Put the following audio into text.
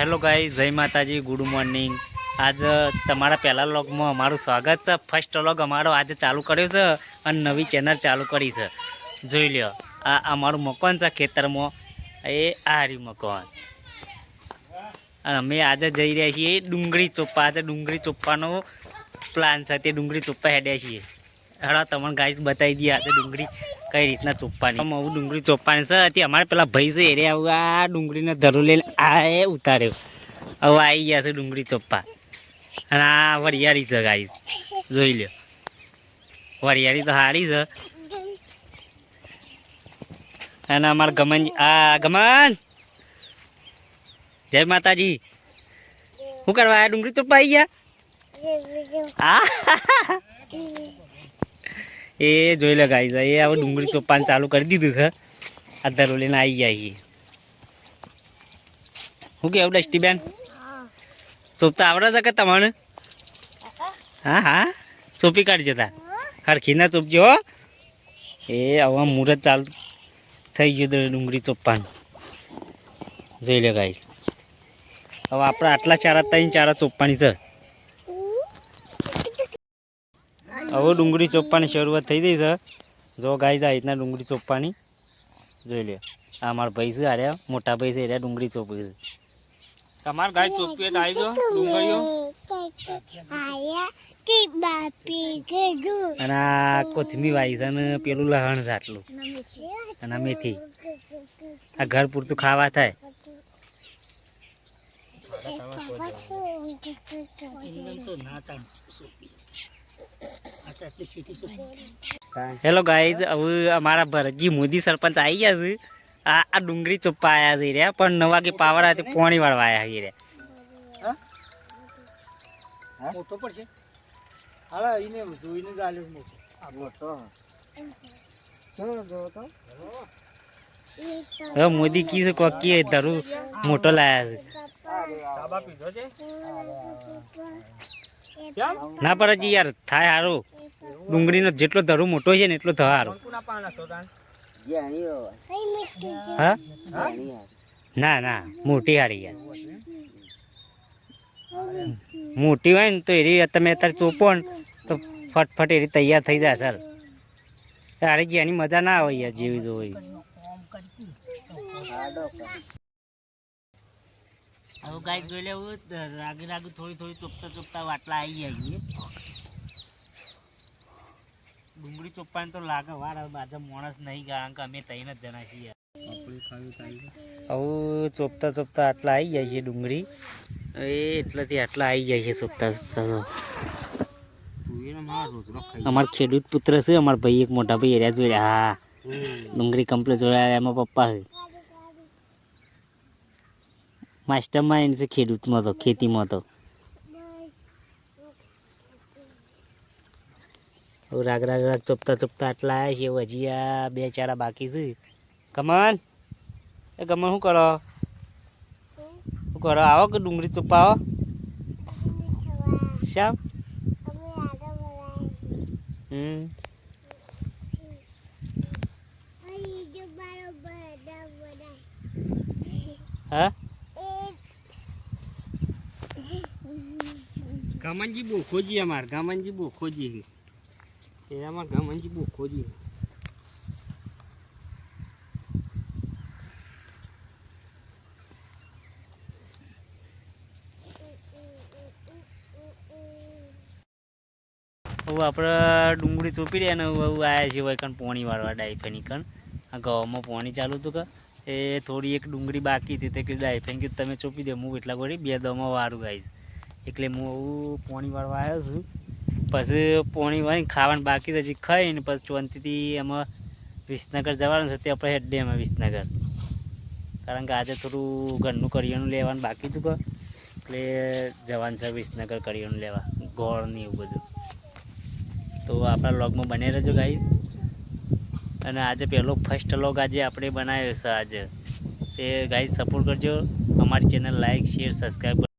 Hello ગાઈ જય માતાજી, ગુડ મોર્નિંગ. આજ તમારા પહેલા લોગમાં અમારું સ્વાગત છે. ફર્સ્ટ લોગ અમારો આજે ચાલુ કર્યો છે અને નવી ચેનલ ચાલુ કરી છે. જોઈ લ્યો, આ અમારું મકાન છે ખેતરમાં. એ આ રહ્યું મકાન અમે આજે જઈ રહ્યા છીએ ડુંગળી ચોપ્પા. આજે ડુંગળી ચોપ્પાનો પ્લાન છે. તે ડુંગળી ચોપ્પા હેડ્યા છીએ. હેડો તમને ગાઈસ બતાવી દઈએ આજે ડુંગળી કઈ રીતના ચોપ્પાની આવું ડુંગળી ચોપ્પાની છે. હતી અમારે પેલા ભાઈ છે એરે આવું આ ડુંગળીને ધરું લઈને આ એ ઉતાર્યો. હવે આવી ગયા છે ડુંગળી ચોપ્પા અને આ વરિયાળી છે ગાઈસ જોઈ લ્યો. વરિયાળી તો સારી છે. અને અમારા ગમન આ ગમન જય માતાજી. શું કરવા આયા? ડુંગળી ચોપ્પા આવી ગયા? આ! એ જોઈ લે ગાઈ એ હવે ડુંગળી ચોપ્પાને ચાલુ કરી દીધું છે. આ ધરો લઈને આવી ગયા છીએ. શું કેવું ડસ્ટીબેન? ચોપતા આવડે છે કે તમને? હા હા. ચોપી કાઢજો તા હરખી ના ચોપજો એ હવે મુહૂર્ત ચાલુ થઈ ગયું ડુંગળી ચોપ્પાનું. જોઈ લે ગાઈ હવે આપણે આટલા ચારા ત્રણ ચારા ચોપ્પાની છે. હવે ડુંગળી ચોપવાની શરૂઆત થઈ ગઈ છે. જો ગાય આ રીતના ડુંગળી ચોપવાની. જોઈ લે આ મારા ભાઈ છે આર્યા મોટા ભાઈ છે એર્યા ડુંગળી ચોપી છે તમારે ગાય ચોપીએ આવી જો ડુંગળીઓ. અને આ કોથમી વાઈ છે અને પેલું લહણ છે આટલું. અને મેથી. આ ઘર પૂરતું ખાવા થાય. હેલો ગાઈઝ હવે અમારા ભરતજી મોદી સરપંચ આવી ગયા છે. આ આ ડુંગળી ચોપ્પા આવ્યા છે રહ્યા પણ નવા કે પાવડા તે પોણી વાળવા આવ્યા છે રહ્યા મોટો પડશે હાલા એને જોઈને જ આલ્યો મોટો. મોટો. ચલો જો તો. હવે મોદી કી છે કોકી કી ધરું મોટો લાયા છે. છે? ના ભરતજી યાર થાય સારું ડુંગળીનો જેટલો ધરો મોટો છે ને એટલો તાન હા? ના ના મોટી હારી યાર. મોટી હોય ને તો એરી તમે અત્યારે ચોપો ને તો ફટફટ એ તૈયાર થઈ જાય સર અરે જે મજા ના આવે યાર જેવી જોઈ. હવે ગાય જોઈ લેવું રાગે રાગે થોડી થોડી ચોપતા ચોપતા વાટલા આવી છીએ ડુંગળી ચોપ્પાને તો લાગે વાર હવે બાજુ માણસ નહીં કારણ કે અમે તઈને જ જણા છીએ. હવે ચોપતા ચોપતા આટલા આવી જાય છે ડુંગળી. એ એટલાથી આટલા આવી જાય છે ચોપતા ચોપતા તો. અમાર ખેડૂત પુત્ર છે, અમાર ભાઈ એક મોટા ભાઈ એરિયા જોયા હા. ડુંગળી કમ્પ્લીટ જોયા એમાં પપ્પા છે. માસ્ટર માઇન્ડ છે ખેડૂતમાં તો, ખેતીમાં તો. રાગ રાગ રાગ ચોપતા ચોપતા આટલા આવ્યા છે હજી આ બે ચારા બાકી છે. કમન, એ કમન શું કરો? શું કરો? આવો કે ડુંગળી ચોપ્પા આવો શ્યામ? હમ. હા? ગામનજી બોખોજી અમાર, ગામનજી બોખોજી એ અમાર ગામનજી બોખોજી હવે આપણે ડુંગળી ચોપી રહ્યા ને હવે આવ્યા છીએ વૈકણ પોણી વાળવા ડાયફેની કણ. આ ગવામાં પોણી ચાલુ હતું કે. એ થોડી એક ડુંગળી બાકી હતી તે કીધું ડાયફેન કીધું તમે ચોપી દે, હું એટલા ગોળી બે દમાં વાળું આવીશ એટલે હું પોણી વાળવા આવ્યો છું. પછી પોણી વાળી ખાવાનું બાકી હજી ખાઈને પછી ચોંતીથી એમાં વિસનગર જવાનું છે તે આપણે હેડે એમાં વિસનગર. કારણ કે આજે થોડું ઘરનું કરિયાણું લેવાનું બાકી હતું એટલે જવાનું છે વિસનગર કરિયાણું લેવા, ગોળ ને એવું બધું. તો આપણા લોગમાં બને રહેજો ગાઈઝ અને આજે પહેલો ફર્સ્ટ લોગ આજે આપણે બનાવ્યો છે આજે. તે ગાઈઝ સપોર્ટ કરજો. અમારી ચેનલ લાઈક શેર સબસ્ક્રાઈબ